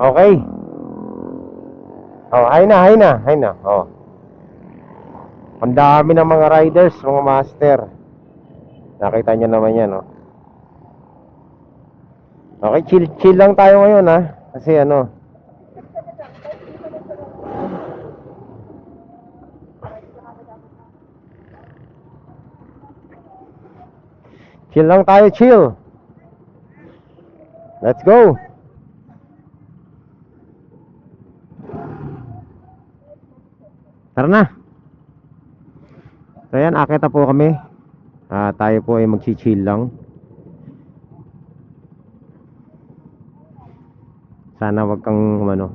Okay. Oh, hay na, hay na, hay na. Oh. Ang dami ng mga riders, mga master. Nakita niyo naman yan, oh. Okay, chill chill lang tayo ngayon, ha. Kasi ano, Chill lang tayo, chill. Let's go. Tara na. So yan, akita po kami. Ah, tayo po ay magchi-chill lang. Sana wag kang ano.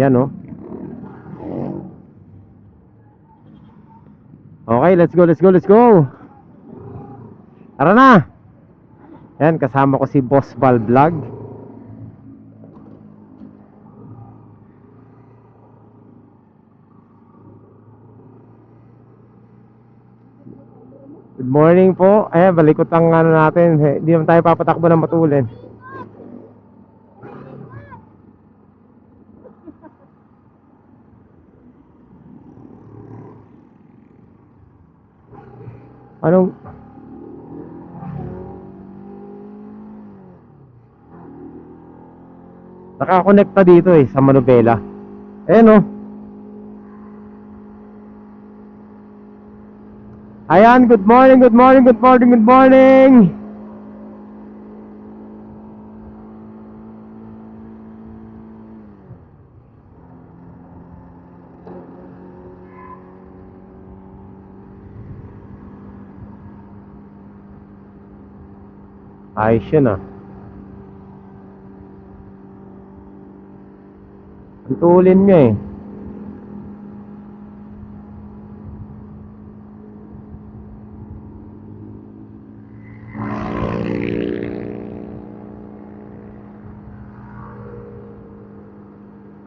Yan oh. Okay, let's go, let's go, let's go. Tara na. Yan, kasama ko si Boss Val Vlog. Good morning po. Ayan, balikot ang ano natin. Hindi naman tayo papatakbo ng matulin. Anong... Nakakonekta dito eh, sa Manubela. Ayan oh. Ayan, good morning, good morning, good morning, good morning. Ayos yun ah. Ang tulin niya eh.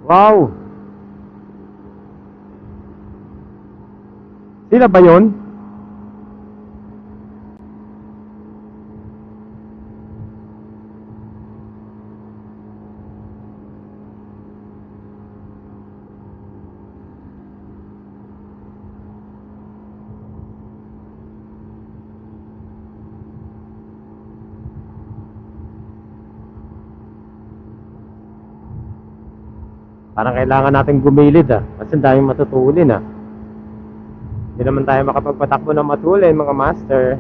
Wow! Sila ba yun? Parang kailangan natin gumilid ah. Kasi daming matutulin ah. Hindi naman tayo makapagpatakbo ng matulin mga master.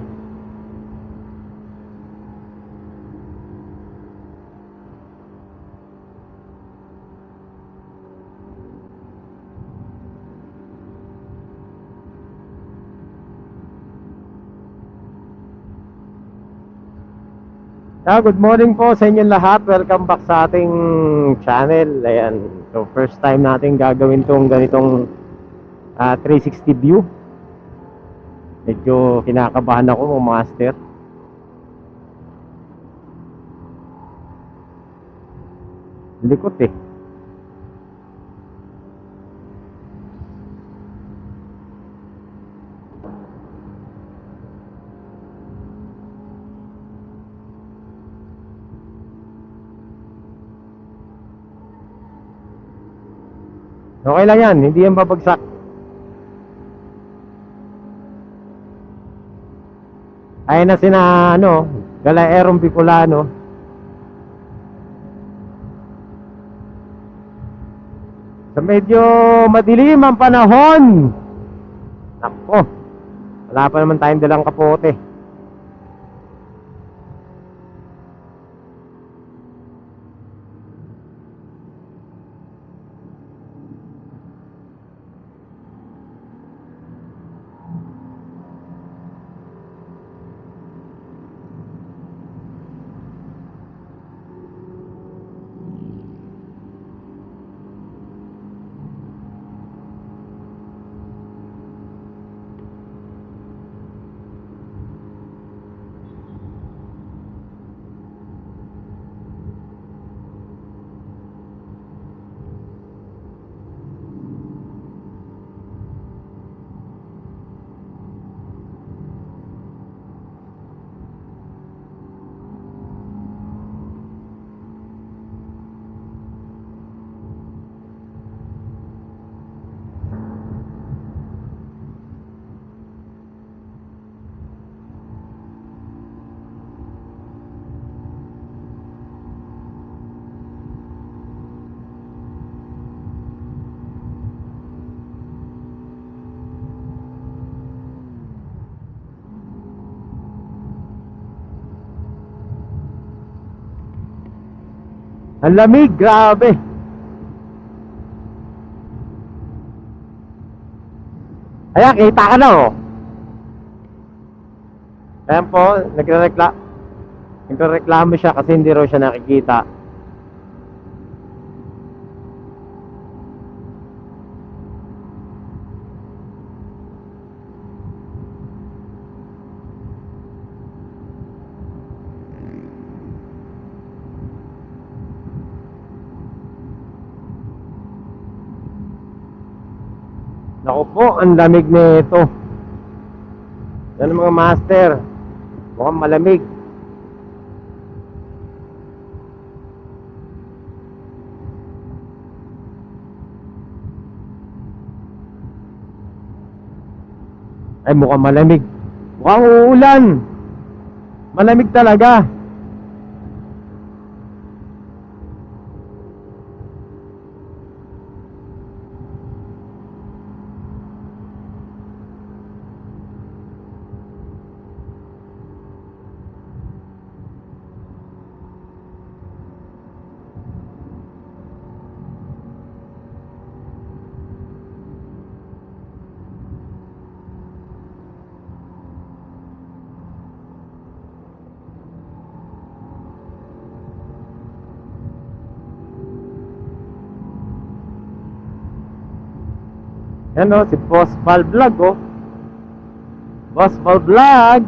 Ah, good morning po sa inyong lahat. Welcome back sa ating channel. Ayan. So, first time natin gagawin tong ganitong ah, 360 view. Medyo kinakabahan ako mga master. Likot eh. Okay lang yan, hindi yan babagsak. Ayun na sina, ano, Galaerong Bicolano. Sa medyo madilim ang panahon. Nako, wala pa naman tayong dalang kapote. Ang lamig, grabe. Ayan, kita ka na oh. Ayan po, nagre-rekla nagre-reklamo siya kasi hindi raw siya nakikita. Naku po, ang lamig nito. Yan ang mga master. Mukhang malamig. Ay, mukhang malamig. Mukhang uulan. Malamig talaga. Yan o, si Boss Val Vlog o. Boss Val Vlog.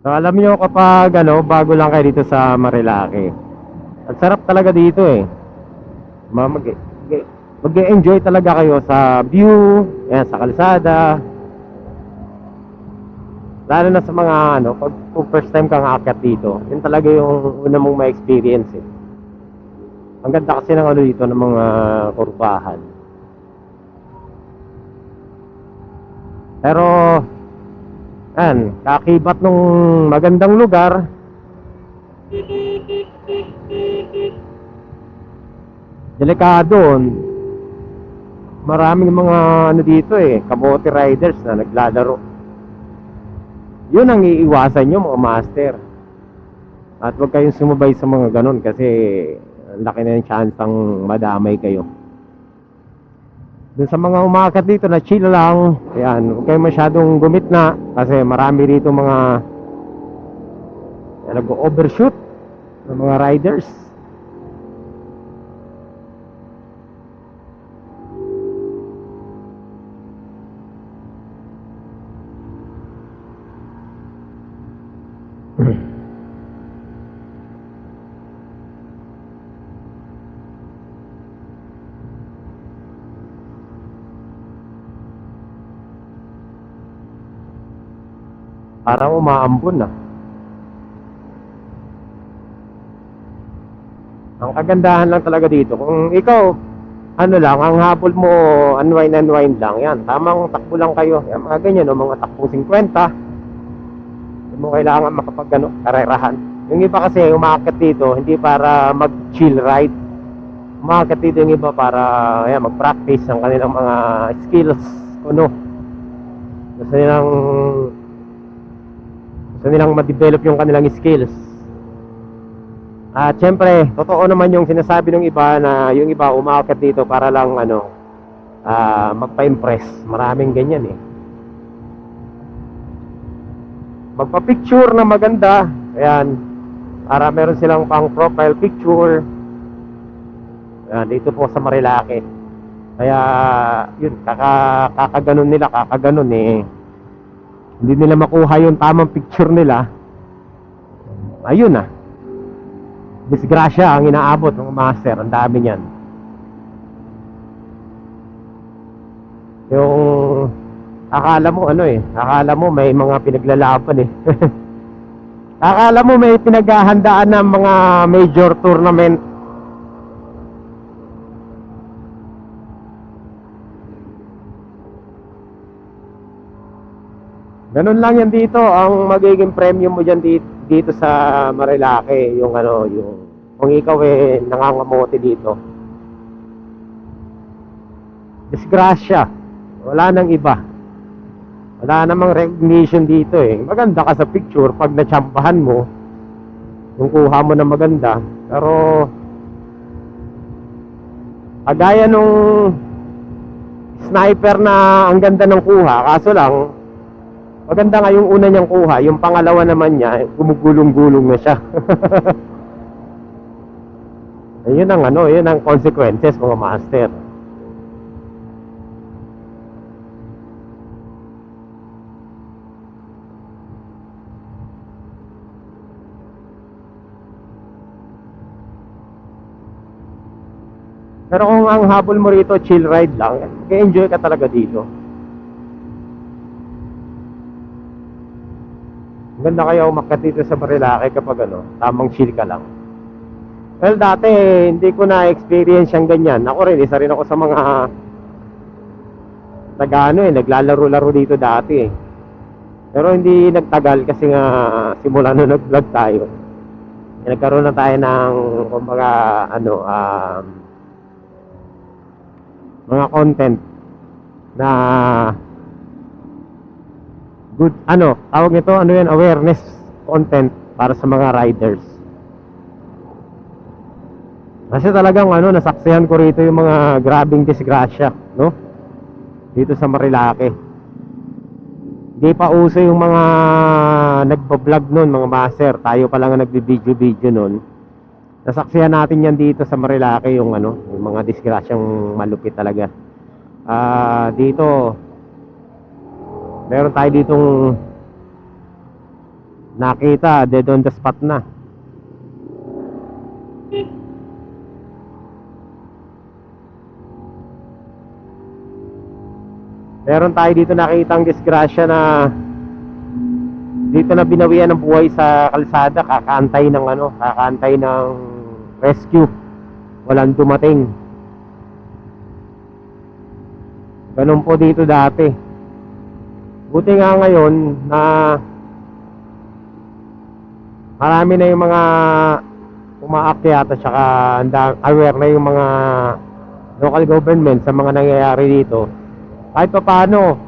So, alam niyo kapag ano, bago lang kayo dito sa Marilaki. Ang sarap talaga dito eh. Ma- Mag mag-enjoy talaga kayo sa view, yan, sa kalsada. Lalo na sa mga ano, pag first time kang aakyat dito, yun talaga yung una mong ma-experience eh. Ang ganda kasi ng ano dito ng mga kurbahan. Pero, yan, kakibat nung magandang lugar, delikado. Maraming mga ano dito eh, kamote riders na naglalaro. Yun ang iiwasan nyo mga master. At huwag kayong sumabay sa mga ganun kasi laki na yung chance ang madamay kayo. Dun sa mga umakat dito na chill lang, ayan, huwag kayong masyadong gumit na kasi marami rito mga nag-overshoot ng mga riders. Parang umaambon na. Ang kagandahan lang talaga dito, kung ikaw, ano lang, ang habol mo, unwind, unwind lang, yan, tamang takbo lang kayo, yan, mga ganyan, o mga takbo 50, hindi mo kailangan makapag, ano, karerahan. Yung iba kasi, umakit dito, hindi para mag-chill ride, umakit dito yung iba para, yan, mag-practice ng kanilang mga skills, kuno. Gusto nilang gusto nilang ma-develop yung kanilang skills. At syempre, totoo naman yung sinasabi ng iba na yung iba umaakit dito para lang ano, ah, magpa-impress. Maraming ganyan eh. Magpa-picture na maganda. Ayan. Para meron silang pang profile picture. Ayan, dito po sa Marilake. Kaya, yun, kaka, kakaganon nila, kakaganon eh hindi nila makuha yung tamang picture nila, ayun na. Disgrasya ang inaabot ng master. Ang dami niyan. Yung akala mo ano eh, akala mo may mga pinaglalaban eh. akala mo may pinaghahandaan ng mga major tournament. Ganun lang yan dito. Ang magiging premium mo dyan dito, dito sa Marilake, yung ano, yung kung ikaw eh nangangamote dito. Disgrasya. Wala nang iba. Wala namang recognition dito eh. Maganda ka sa picture pag natsampahan mo. Yung kuha mo na maganda. Pero kagaya nung sniper na ang ganda ng kuha, kaso lang maganda nga yung una niyang kuha, yung pangalawa naman niya, gumugulong-gulong na siya. Ayun ang ano, yun ang consequences mga master. Pero kung ang habol mo rito, chill ride lang, mag-enjoy ka talaga dito. Maganda kaya umakyat dito sa Marilake kapag ano, tamang chill ka lang. Well, dati hindi ko na-experience yung ganyan. Ako rin, isa rin ako sa mga nag-ano eh, naglalaro-laro dito dati eh. Pero hindi nagtagal kasi nga simula nung nag-vlog tayo. Nagkaroon na tayo ng kumbaga ano um, mga content na good ano tawag nito ano yan awareness content para sa mga riders. Kasi talagang ano nasaksihan ko rito yung mga grabing disgrasya no? Dito sa Marilake. Hindi pa uso yung mga nagbablog nun mga master. Tayo pa lang ang nagbi-video-video nasaksihan natin yan dito sa Marilake yung ano yung mga disgrasyang malupit talaga. Ah dito meron tayo ditong nakita dead on the spot na. Meron tayo dito nakitang disgrasya na dito na binawian ng buhay sa kalsada kakaantay ng ano kakaantay ng rescue. Walang dumating. Ganun po dito dati buti nga ngayon na marami na yung mga umaakyat at saka aware na yung mga local government sa mga nangyayari dito kahit pa paano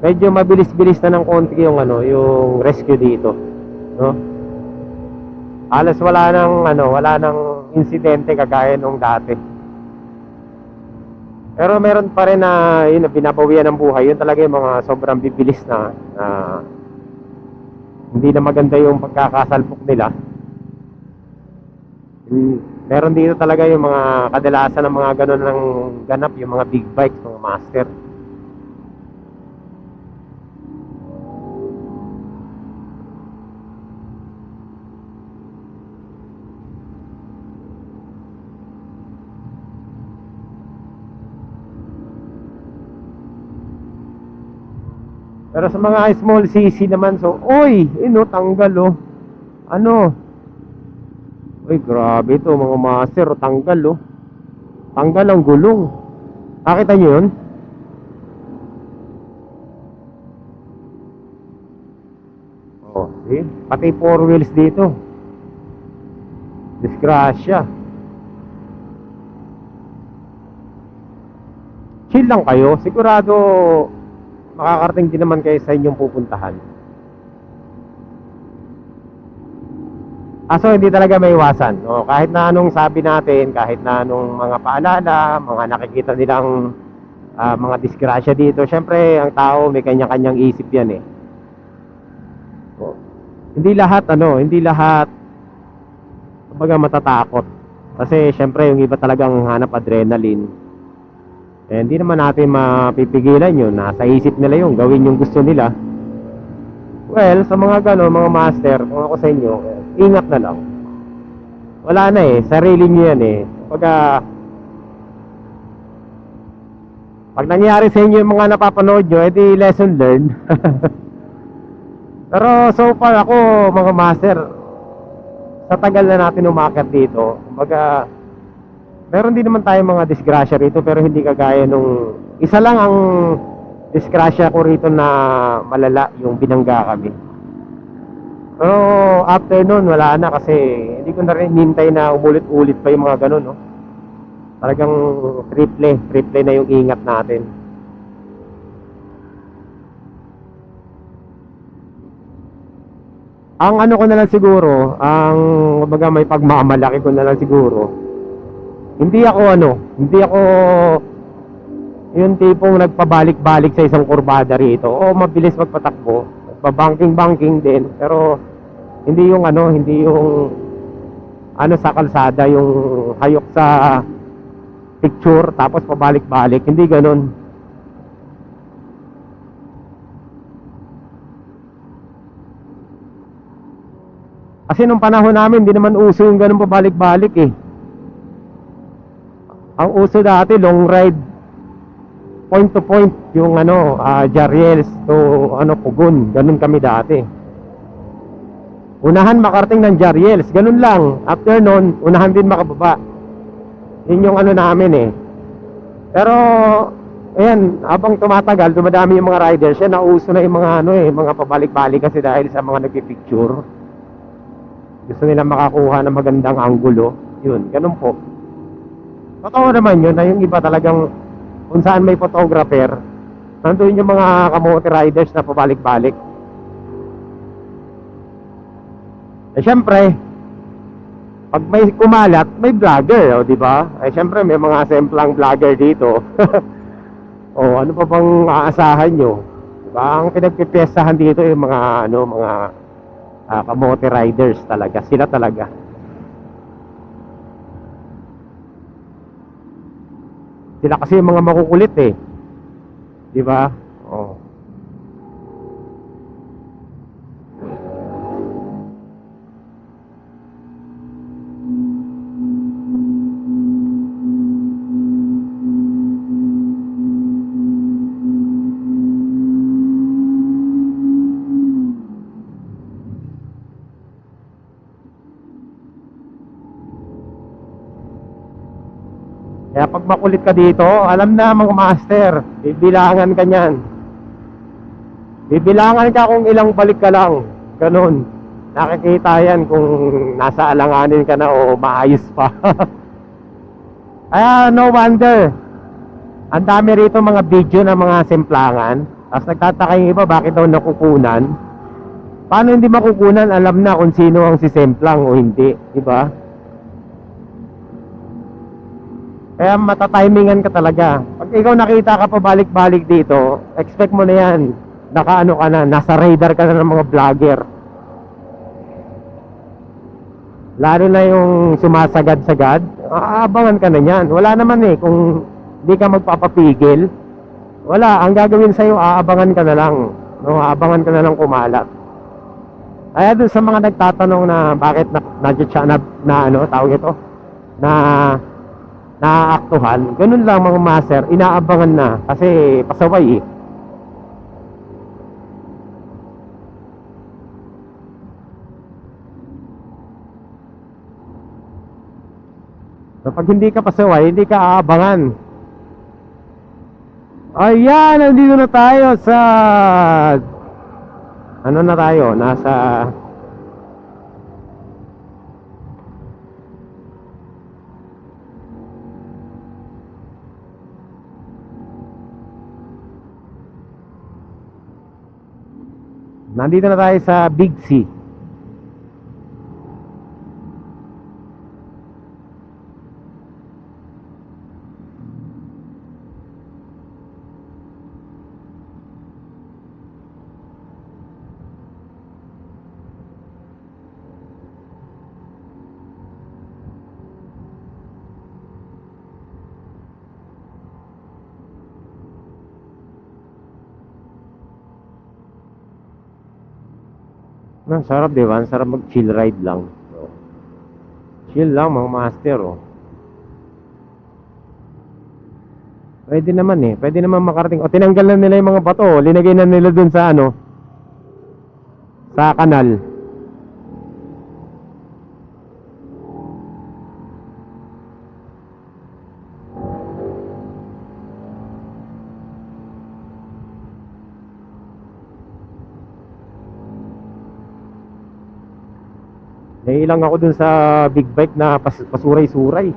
medyo mabilis-bilis na ng konti yung ano, yung rescue dito, no? Halos wala nang ano, wala nang insidente kagaya nung dati. Pero meron pa rin na yun na binabawian ng buhay, yun talaga yung mga sobrang bibilis na na hindi na maganda yung pagkakasalpok nila. Mm, Meron dito talaga yung mga kadalasan ng mga ganun ng ganap, yung mga big bikes, mga master. Pero sa mga small CC naman, so, oy, ino, tanggal, oh. Ano? Uy, grabe to mga master, oh, tanggal, oh. Tanggal ang gulong. Nakita nyo yun? Oh, see? Pati four wheels dito. Disgrasya. Chill lang kayo. Sigurado makakarating din naman kayo sa inyong pupuntahan. Aso hindi talaga may iwasan. O, kahit na anong sabi natin, kahit na anong mga paalala, mga nakikita nilang ah, mga disgrasya dito, syempre ang tao may kanya-kanyang isip yan eh. O, hindi lahat ano, hindi lahat kumbaga matatakot. Kasi syempre yung iba talagang hanap adrenaline. Eh, hindi naman natin mapipigilan yun. Nasa isip nila yung gawin yung gusto nila. Well, sa mga gano, mga master, kung ako sa inyo, ingat na lang. Wala na eh, sarili nyo yan eh. Pagka, pag nangyari sa inyo yung mga napapanood nyo, edi lesson learned. Pero so far ako, mga master, sa tagal na natin umakyat dito, kumbaga, meron din naman tayo mga disgrasya rito pero hindi kagaya nung isa lang ang disgrasya ko rito na malala yung binangga kami. Pero after nun, wala na kasi hindi ko na rin hintay na umulit-ulit pa yung mga ganun, no? Talagang triple, triple na yung ingat natin. Ang ano ko na lang siguro, ang kumbaga may pagmamalaki ko na lang siguro. Hindi ako ano, hindi ako yung tipong nagpabalik-balik sa isang kurbada rito. O mabilis magpatakbo, nagpa-banking-banking din, pero hindi yung ano, hindi yung ano sa kalsada, yung hayok sa picture tapos pabalik-balik, hindi ganun. Kasi nung panahon namin, hindi naman uso yung ganun pabalik-balik eh. Ang uso dati, long ride, point to point, yung ano, ah, Jariels to ano, Pugon, ganun kami dati. Unahan makarating ng Jariels, ganun lang. After nun, unahan din makababa. Yun yung ano namin eh. Pero, ayan, habang tumatagal, dumadami yung mga riders, yan, nauso na yung mga ano eh, mga pabalik-balik kasi dahil sa mga nagpipicture. Gusto nila makakuha ng magandang anggulo. Yun, ganun po. Totoo naman yun na yung iba talagang kung saan may photographer, nandun yung mga kamote riders na pabalik-balik. Eh syempre, pag may kumalat, may vlogger, o di ba? Eh syempre may mga semplang vlogger dito. o ano pa bang aasahan nyo? Di ba? Ang pinagpipiestahan dito yung mga ano, mga ah, kamote riders talaga. Sila talaga. Sila kasi mga makukulit eh. Di ba? Oh. Makulit ka dito, alam na mga master, bibilangan ka niyan. Bibilangan ka kung ilang balik ka lang. Ganun. Nakikita yan kung nasa alanganin ka na o maayos pa. Kaya no wonder. Ang dami rito mga video ng mga simplangan. Tapos nagtataka yung iba bakit daw nakukunan. Paano hindi makukunan? Alam na kung sino ang sisemplang o hindi. Di Kaya matatimingan ka talaga. Pag ikaw nakita ka pa balik-balik dito, expect mo na yan. Nakaano ka na, nasa radar ka na ng mga vlogger. Lalo na yung sumasagad-sagad, aabangan ka na yan. Wala naman eh, kung hindi ka magpapapigil, wala. Ang gagawin sa'yo, aabangan ka na lang. No, aabangan ka na lang kumalat. Kaya dun sa mga nagtatanong na bakit na, na, na, na ano, tawag ito, na naaaktuhan, ganun lang mga master, inaabangan na kasi pasaway eh. So, pag hindi ka pasaway, hindi ka aabangan. Ayan, nandito na tayo sa ano na tayo, nasa Nandito na tayo sa Big C. Ang sarap, di ba? Ang sarap mag-chill ride lang. So, chill lang, mga master, oh. Pwede naman eh. Pwede naman makarating. O, tinanggal na nila yung mga bato. oh. Linagay na nila dun sa ano. Sa kanal. Nailang ako dun sa big bike na pas pasuray-suray.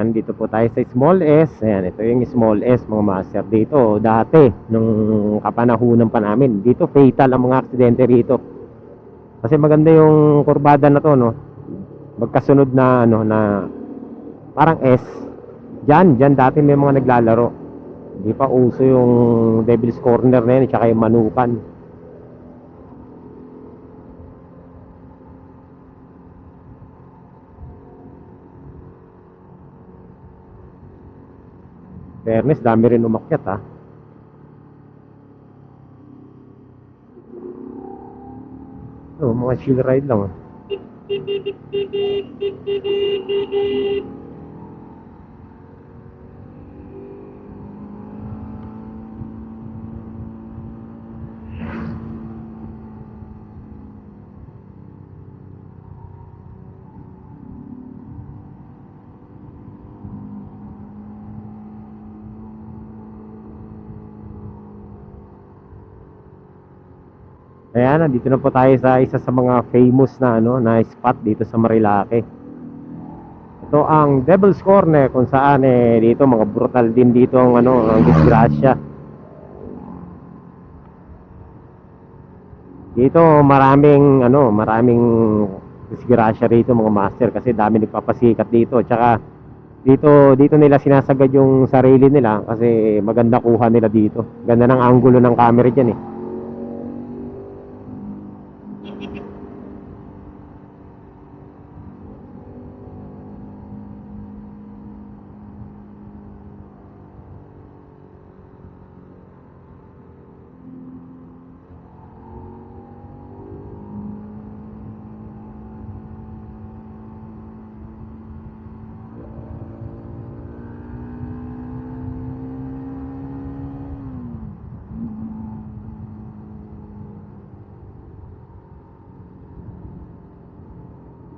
Ayan, dito po tayo sa small S. Ayan, ito yung small S mga master dito. Dati, nung kapanahunan pa namin, dito fatal ang mga aksidente rito. Kasi maganda yung kurbada na to, no? Magkasunod na, ano, na parang S. Diyan, diyan dati may mga naglalaro. Hindi pa uso yung Devil's Corner na yun, tsaka yung Manukan. Fairness, dami rin umakyat ha. Oh, mga chill ride lang ah. Ayan, nandito na po tayo sa isa sa mga famous na ano na spot dito sa Marilake. Ito ang Devil's Corner kung saan eh dito mga brutal din dito ang ano ang disgrasya. Dito maraming ano, maraming disgrasya rito mga master kasi dami nagpapasikat dito. Tsaka dito dito nila sinasagad yung sarili nila kasi maganda kuha nila dito. Ganda ng angulo ng camera diyan eh.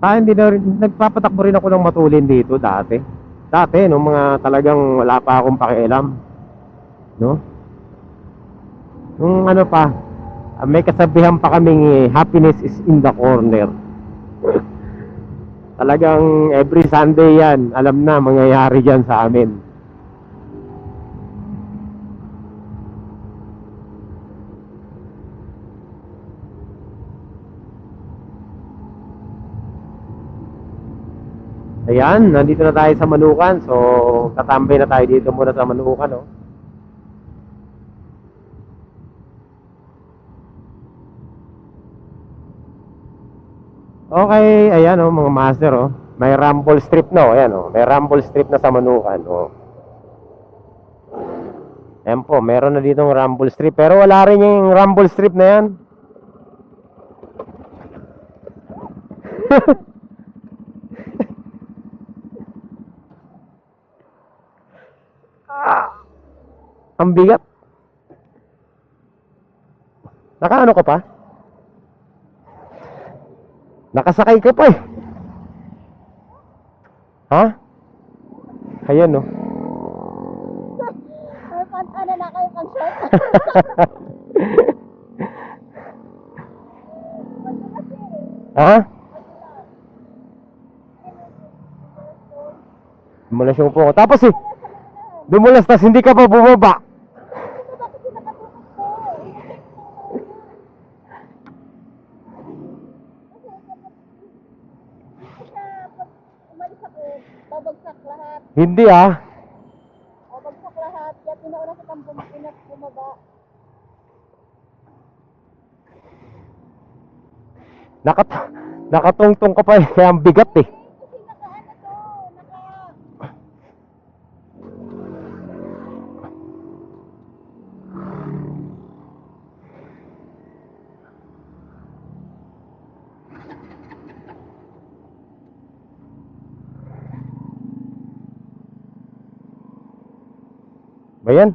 Ah, hindi na rin, nagpapatakbo rin ako ng matulin dito dati. Dati, nung mga talagang wala pa akong pakialam. No? Nung ano pa, ah, may kasabihan pa kaming eh, happiness is in the corner. talagang every Sunday yan, alam na, mangyayari dyan sa amin. Ayan, nandito na tayo sa Manukan. So, tatambay na tayo dito muna sa Manukan, no? Okay, ayan oh, mga master oh. May rumble strip na oh, ayan oh. May rumble strip na sa Manukan oh. Ayan po, meron na ditong rumble strip pero wala rin yung rumble strip na yan. ang bigat. Nakaano ka pa? Nakasakay ka pa eh. Ha? Ayan no. May pan-ano na kayo pang short. ha? Dumulas yung po. Tapos eh, dumulas tas hindi ka pa bumaba. Babagsak lahat. Hindi ah. Babagsak lahat. Kaya sa tampo, pinas bumaba. Nakat nakatungtong ka pa eh. Kaya ang bigat eh. Ba yan?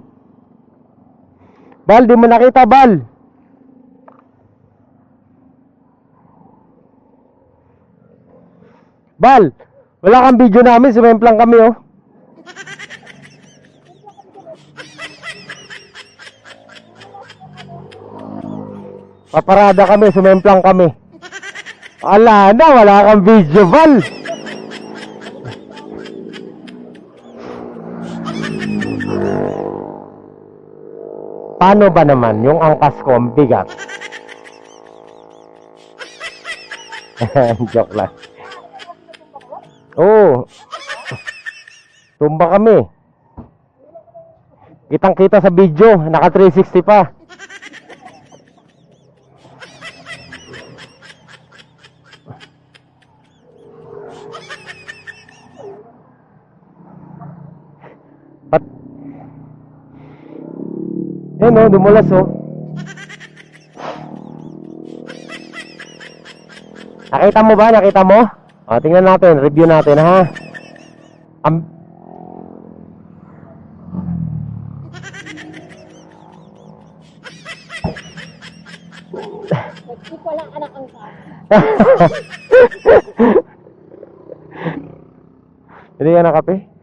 Bal, di mo nakita, Bal. Bal, wala kang video namin, sumemplang kami, oh. Paparada kami, sumemplang kami. Ala na, wala kang video, Bal. Paano ba naman yung angkas ko ang bigat? Joke lang. Oo. Tumba kami. Kitang kita sa video, naka 360 pa. No, dumulas oh. Nakita mo ba? Nakita mo? O, tingnan natin. Review natin, ha? Am walang anak ang. Hindi ka nakape?